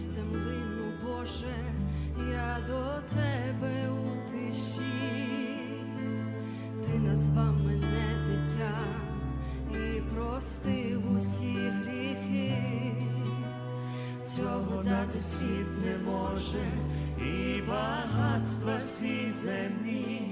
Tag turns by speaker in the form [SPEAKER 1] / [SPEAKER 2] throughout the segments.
[SPEAKER 1] серцем лину, Боже, я до тебе у тиші, ти назвав мене дитя і простив усі гріхи, цього дати світ не може, і багатства всі земні,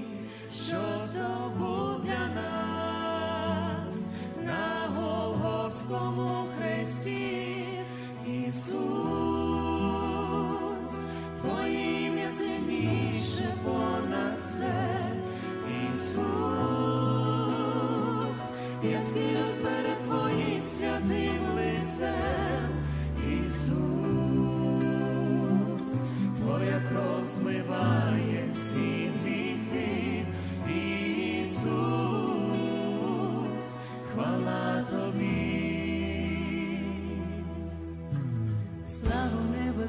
[SPEAKER 2] Славу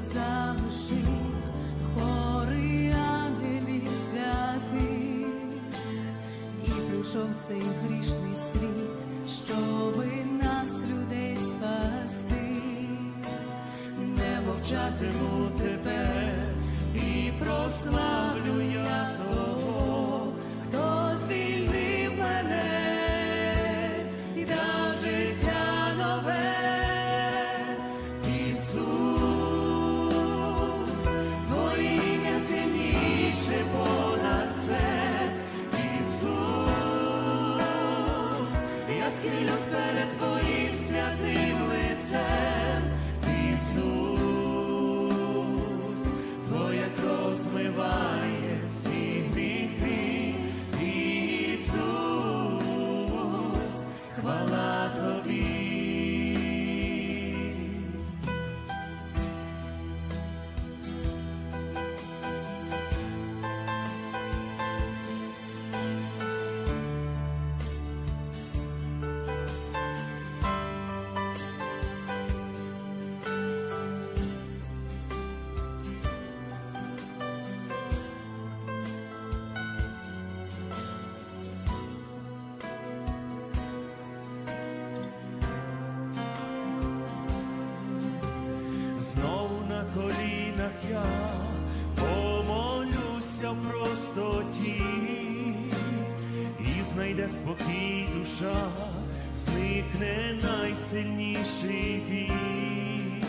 [SPEAKER 1] найсильніший він,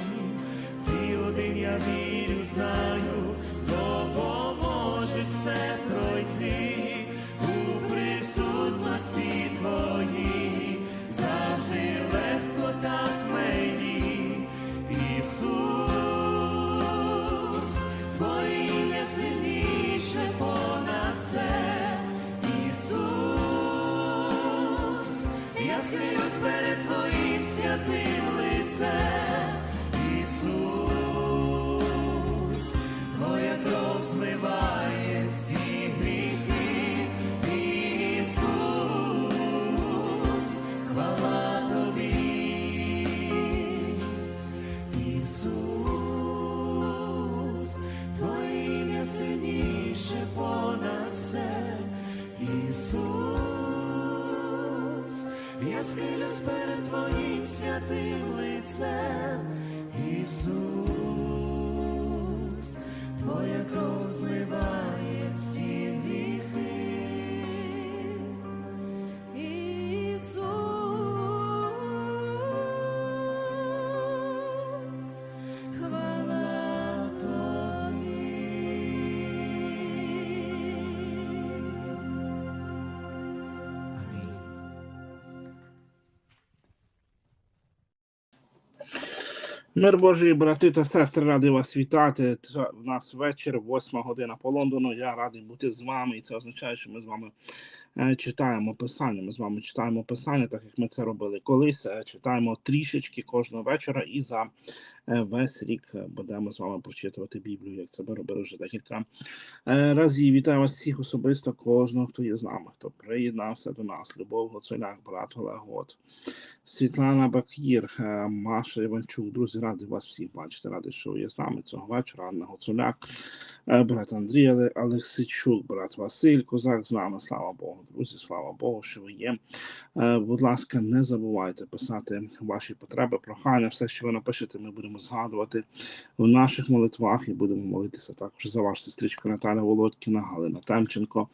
[SPEAKER 1] Ти один я вірю,
[SPEAKER 3] Мир Божий, брати та сестри, радий вас вітати. Це У нас вечір, восьма година по Лондону. Я радий бути з вами, і це означає, що ми з вами читаємо писання. Ми з вами читаємо писання, так як ми це робили колись. Е, читаємо трішечки кожного вечора і за е, весь рік е, будемо з вами прочитувати Біблію, як це ми робили вже декілька е, разів. Вітаю вас всіх особисто, кожного, хто є з нами, хто приєднався до нас. Любов Гоцеляк, брат Олег Гот. Світлана Бакір, е, Маша Іванчук, друзі, радий вас всіх бачити. Радий, що ви є з нами цього вечора. Анна Гоцуляк, е, брат Андрій Олексійчук, брат Василь Козак з нами, слава Богу. друзі. Слава Богу, що ви є. Е, Будь ласка, не забувайте писати ваші потреби, прохання, все, що ви напишете, ми будемо згадувати в наших молитвах і будемо молитися також за вашу сестричку Наталя Володькіна, Галина Темченко.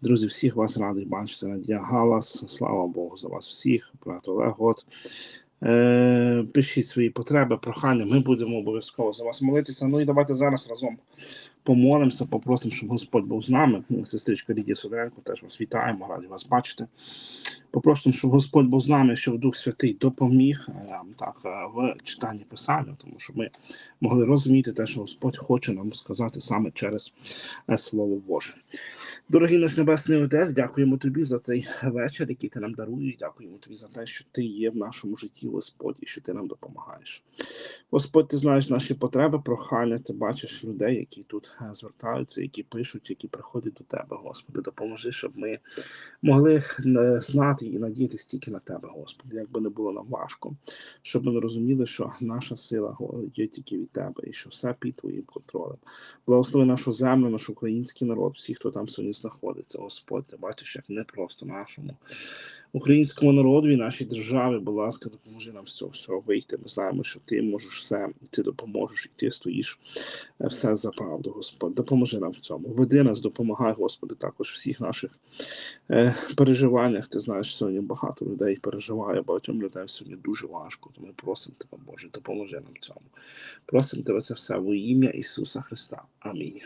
[SPEAKER 3] Друзі, всіх вас радий бачити. Надія Галас. Слава Богу за вас всіх, брат Олег. От. Е, пишіть свої потреби, прохання. Ми будемо обов'язково за вас молитися. Ну і давайте зараз разом помолимося, попросимо, щоб Господь був з нами. Сестричка Лідія Суденко, теж вас вітаємо, раді вас бачити. Попросимо, щоб Господь був з нами, щоб Дух Святий допоміг е, так е, в читанні Писання, тому що ми могли розуміти те, що Господь хоче нам сказати саме через е, Слово Боже. Дорогий наш Небесний Отець, дякуємо тобі за цей вечір, який ти нам даруєш. Дякуємо тобі за те, що ти є в нашому житті, Господь, і що ти нам допомагаєш. Господь, ти знаєш наші потреби, прохання, ти бачиш людей, які тут е, звертаються, які пишуть, які приходять до тебе, Господи. Допоможи, щоб ми могли е, знати і надіятися тільки на тебе, Господи, як би не було нам важко, щоб ми розуміли, що наша сила є тільки від тебе, і що все під твоїм контролем. Благослови нашу землю, наш український народ, всі, хто там сьогодні знаходиться, Господь, ти бачиш, як непросто нашому українському народу і нашій державі, будь ласка, допоможи нам з цього всього вийти. Ми знаємо, що ти можеш все, і ти допоможеш, і ти стоїш е, все за правду, Господь. Допоможи нам в цьому. Веди нас, допомагай, Господи, також всіх наших е, переживаннях. Ти знаєш, сьогодні багато людей переживає, багатьом людей сьогодні дуже важко. Тому просимо тебе, Боже, допоможи нам в цьому. Просимо тебе це все в ім'я Ісуса Христа. Амінь.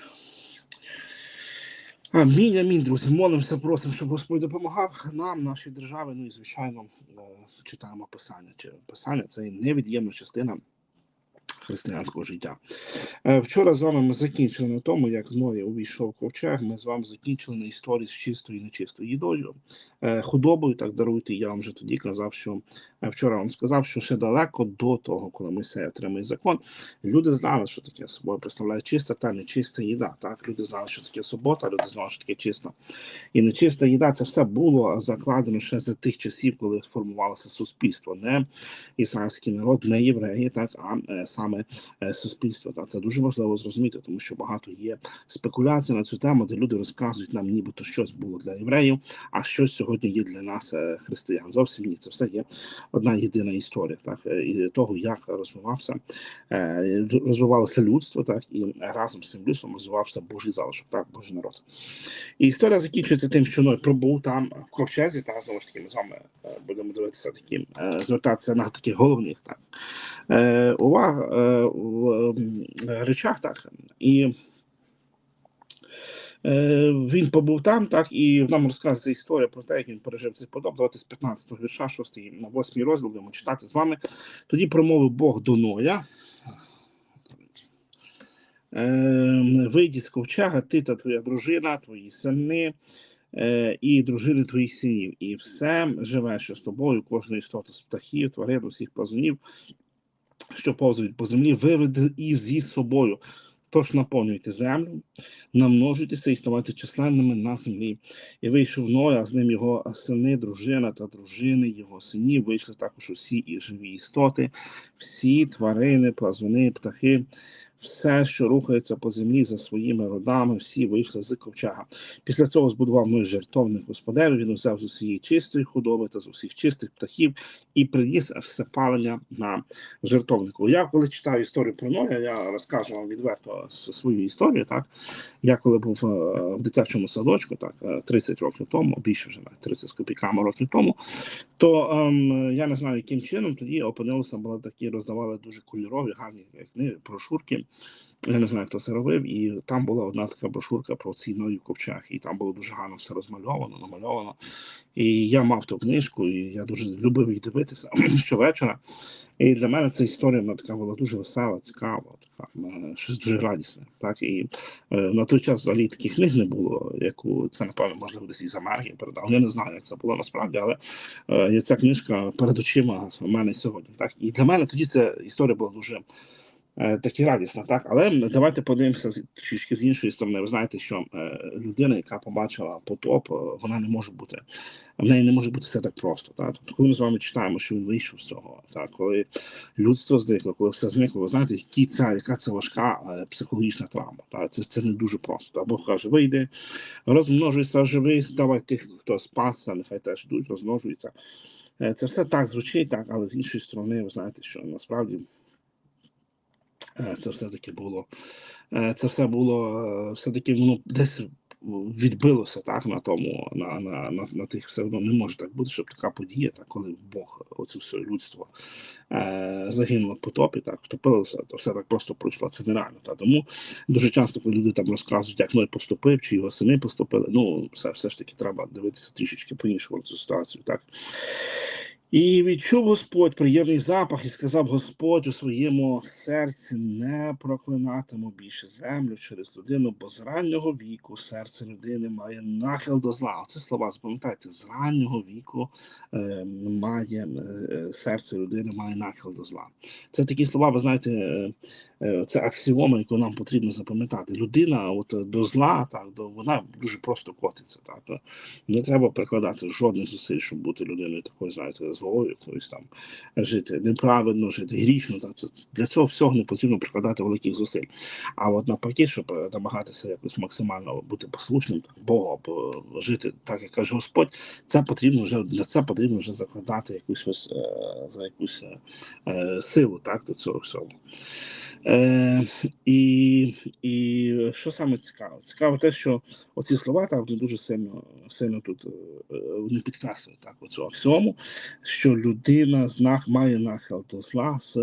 [SPEAKER 3] Амінь, амінь, друзі. Молимося, просимо, щоб Господь допомагав нам, нашій державі. Ну і звичайно, е, читаємо писання. Чи писання це невід'ємна частина християнського життя. Е, Вчора з вами ми закінчили на тому, як Ноя увійшов ковчег. Ми з вами закінчили на історії з чистою і нечистою їдою, е, худобою. Так даруйте. Я вам вже тоді казав, що е, вчора вам сказав, що ще далеко до того, коли Мойсей отримає закон, люди знали, що таке собою представляє чиста та нечиста їда. Так, люди знали, що таке субота, люди знали, що таке чиста і нечиста їда. Це все було закладено ще за тих часів, коли сформувалося суспільство, не ізраїльський народ, не євреї, так а е, е, суспільство. Це дуже важливо зрозуміти, тому що багато є спекуляцій на цю тему, де люди розказують нам, нібито щось було для євреїв, а щось сьогодні є для нас, е, християн. Зовсім ні, це все є одна єдина історія, так е, і того, як розвивався розвивалося людство, так і разом з цим людством розвивався Божий залишок, так Божий народ. І історія закінчується тим, що Ной пробув там в ковчезі, та знову ж таки ми з вами будемо дивитися такі, звертатися на таких головних так, уваг в м, речах, так. І Е, він побув там, так, і нам розказується історія про те, як він пережив цей подоб. Давайте з 15 го вірша, 6 на 8 розділ будемо читати з вами. Тоді промовив Бог до Ноя. Е, вийди з ковчега, ти та твоя дружина, твої сини е, і дружини твоїх синів, і все живе, що з тобою, кожну істоту з птахів, тварин, усіх плазунів, що повзають по землі, виведе і зі собою. Тож наповнюйте землю, намножуйтеся і ставайте численними на землі. І вийшов Ноя, а з ним його сини, дружина та дружини, його синів, вийшли також усі і живі істоти, всі тварини, плазуни, птахи, все, що рухається по землі за своїми родами, всі вийшли з ковчега. Після цього збудував Ной жертовник господеві, він взяв з усієї чистої худоби та з усіх чистих птахів і приніс все палення на жертовнику. Я коли читаю історію про Ноя, я розкажу вам відверто свою історію. Так я коли був е, в дитячому садочку, так е, 30 років тому, більше вже навіть 30 з копійками років тому, то ем, я не знаю, яким чином тоді опинилися, були такі роздавали дуже кольорові, гарні книги, брошурки. Я не знаю, хто це робив, і там була одна така брошурка про ці нові ковчег, і там було дуже гарно все розмальовано, намальовано. І я мав ту книжку, і я дуже любив їх дивитися щовечора. І для мене ця історія вона така була дуже весела, цікава, така щось дуже радісне. Так і е, на той час взагалі таких книг не було, яку це напевно можливо десь із Америки передав. Я не знаю, як це було насправді, але е, ця книжка перед очима у мене сьогодні. Так і для мене тоді ця історія була дуже такі радісна, так? Але давайте подивимося з- трішки з іншої сторони. Ви знаєте, що е, людина, яка побачила потоп, е, вона не може бути, в неї не може бути все так просто. Так? Тобто, коли ми з вами читаємо, що він вийшов з цього, так? коли людство зникло, коли все зникло, ви знаєте, які ця, яка це важка е, психологічна травма. Так? Це, це не дуже просто. Так? Бог каже, вийди, розмножуйся, живи, давай тих, хто спасся, нехай теж йдуть, розмножуються. Е, Це все так звучить, так, але з іншої сторони, ви знаєте, що насправді е, це все-таки було, е, це все було, е, все-таки воно десь відбилося так на тому, на, на, на, на тих все одно не може так бути, щоб така подія, так, коли Бог, оце все людство е, загинуло в потопі, так, втопилося, то все так просто пройшло, це нереально. Так. Тому дуже часто, коли люди там розказують, як Ной поступив, чи його сини поступили, ну, все, все ж таки треба дивитися трішечки по-іншому цю ситуацію. Так. І відчув Господь приємний запах, і сказав Господь у своєму серці: не проклинатиму більше землю через людину, бо з раннього віку серце людини має нахил до зла. Це слова запам'ятайте, з раннього віку е, має е, серце людини має нахил до зла. Це такі слова, ви знаєте, е, це аксіома, яку нам потрібно запам'ятати. Людина, от е, до зла, так до вона дуже просто котиться. Так не треба прикладати жодних зусиль, щоб бути людиною такою, знаєте, злою, якоюсь там жити неправильно, жити грішно. Так це для цього всього не потрібно прикладати великих зусиль. А от навпаки, щоб е, намагатися якось максимально бути послушним Богу, або жити так, як каже Господь, це потрібно вже для це потрібно вже закладати якусь ось, е, за якусь е, е, силу, так до цього всього. Е, і, і що саме цікаво? Цікаво те, що оці слова вони дуже сильно, сильно тут е, е, вони підкреслюють так оцю аксіому, що людина знак має нахил до зла з,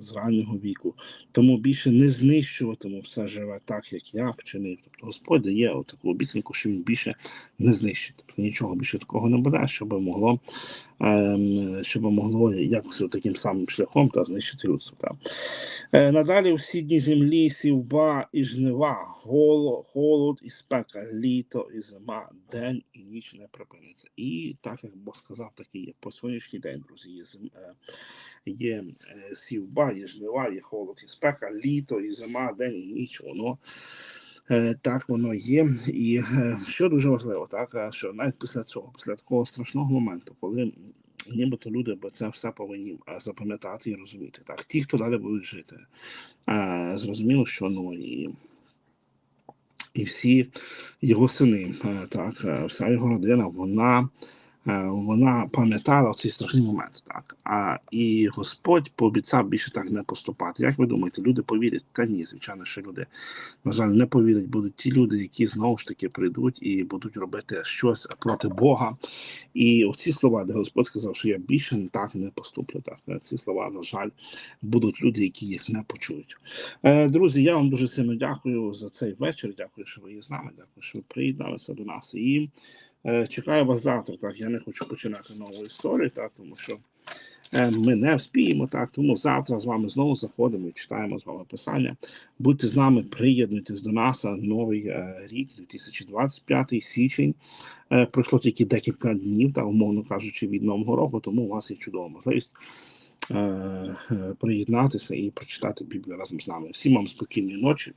[SPEAKER 3] з раннього віку, тому більше не знищуватиму все живе так, як я вчинив. Тобто Господь дає таку обіцянку, що він більше не знищить. Тобто нічого більше такого не буде, щоб могло, щоб могло якось таким самим шляхом та знищити людство. Так. Е, Надалі всі дні землі, сівба і жнива, холод і спека, літо і зима, день і ніч не припиниться. І так як Бог сказав, так і є. По сьогоднішній день, друзі, є, зим, е, є е, сівба, є жнива, є холод і спека, літо і зима, день і ніч. Воно е, так воно є. І е, що дуже важливо, так е, що навіть після цього, після такого страшного моменту, коли нібито люди бо це все повинні е, запам'ятати і розуміти. Так, ті, хто далі будуть жити, е, зрозуміло, що ну і. І всі його сини, е, так, е, вся його родина, вона, е, вона пам'ятала цей страшний момент. Так. А, і Господь пообіцяв більше так не поступати. Як ви думаєте, люди повірять? Та ні, звичайно, що люди, на жаль, не повірять. Будуть ті люди, які знову ж таки прийдуть і будуть робити щось проти Бога. І оці слова, де Господь сказав, що я більше так не поступлю. Так, е, ці слова, на жаль, будуть люди, які їх не почують. Е, Друзі, я вам дуже сильно дякую за цей вечір. Дякую, що ви є з нами. Дякую, що ви приєдналися до нас. І е, чекаю вас завтра. Так, я не хочу починати нову історію, так, тому що е, ми не вспіємо. Так, тому завтра з вами знову заходимо і читаємо з вами писання. Будьте з нами, приєднуйтесь до нас. Новий е, рік, 2025 січень. Е, пройшло тільки декілька днів, та умовно кажучи, від нового року, тому у вас є чудова можливість. е, е, Приєднатися і прочитати Біблію разом з нами. Всім вам спокійної ночі,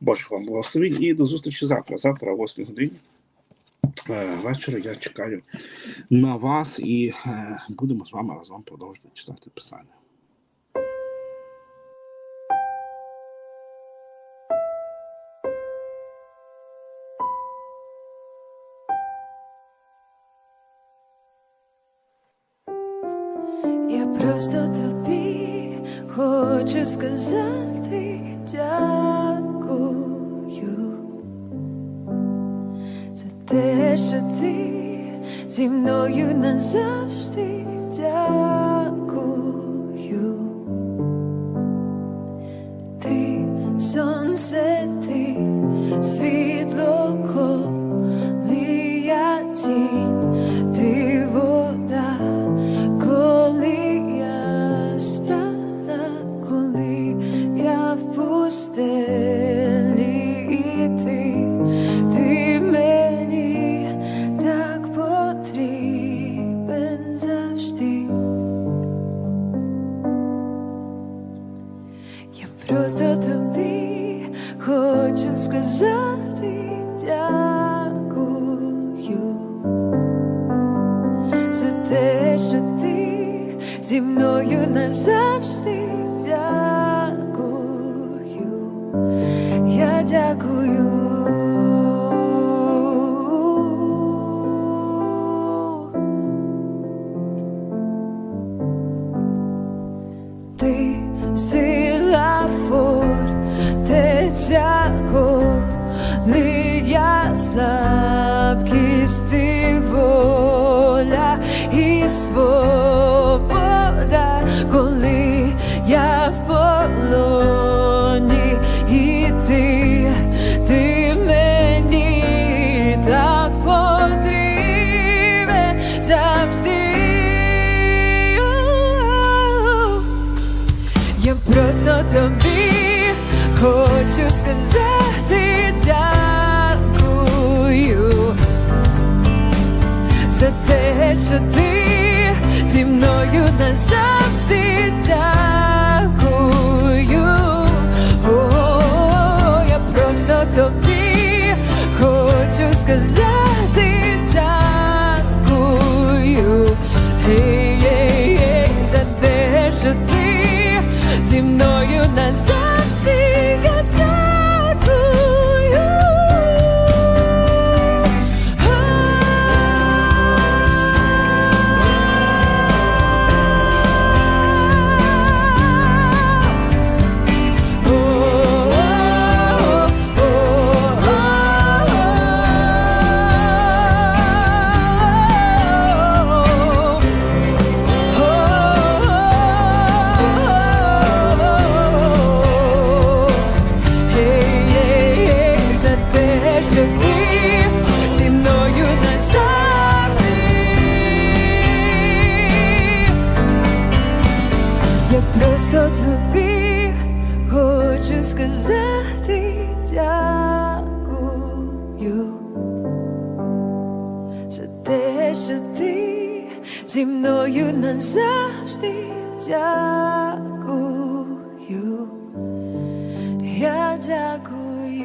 [SPEAKER 3] Божих вам благословень і до зустрічі завтра. Завтра о 8 годині е, вечора я чекаю на вас і е, будемо з вами разом продовжувати читати писання.
[SPEAKER 2] Просто тобі хочу сказати дякую що ти зі мною назавжди зі мною назавжди дякую. Я дякую. Ти сила фортеця, коли я слабкість, ти, ти мені так потрібен завжди. Я просто тобі хочу сказати дякую за те, що ти зі мною назавжди дякую. Хочу сказати дякую. Гей, hey, hey, за те, що ти зі мною назавжди